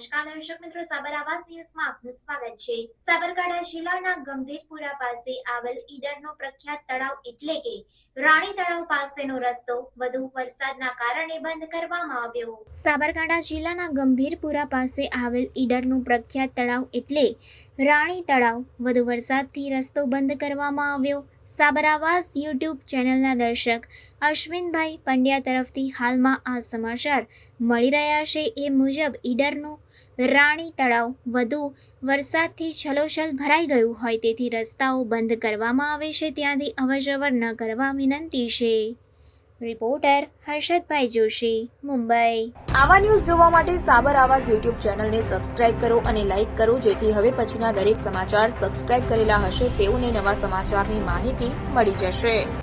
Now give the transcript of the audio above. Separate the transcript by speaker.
Speaker 1: સાબર આવાસ ન્યૂઝમાં આપનું સ્વાગત છે. સાબરકાંઠા જિલ્લાના ગંભીરપુરા પાસે આવેલ ઈડરનો પ્રખ્યાત તળાવ એટલે કે રાણી તળાવ પાસેનો રસ્તો વધુ વરસાદના કારણે બંધ કરવામાં આવ્યો. સાબરકાંઠા જિલ્લાના ગંભીરપુરા પાસે આવેલ ઈડરનું પ્રખ્યાત તળાવ એટલે રાણી તળાવ વધુ વરસાદથી રસ્તો બંધ કરવામાં આવ્યો. સાબર આવાસ યુટ્યુબ ચેનલના દર્શક અશ્વિનભાઈ પંડ્યા તરફથી હાલમાં આ સમાચાર મળી રહ્યા છે. એ મુજબ ઈડરનું રાણી તળાવ વધુ વરસાદથી છલોછલ ભરાઈ ગયું હોય તેથી રસ્તાઓ બંધ કરવામાં આવે છે. ત્યાંથી અવરજવર ન કરવા વિનંતી છે. રિપોર્ટર હર્ષદભાઈ જોશી, મુંબઈ.
Speaker 2: આવા ન્યૂઝ જોવા માટે સાબર આવાસ યુટ્યુબ ચેનલને સબસ્ક્રાઇબ કરો અને લાઇક કરો, જેથી હવે પછીના દરેક સમાચાર સબસ્ક્રાઇબ કરેલા હશે તેઓને નવા સમાચારની માહિતી મળી જશે.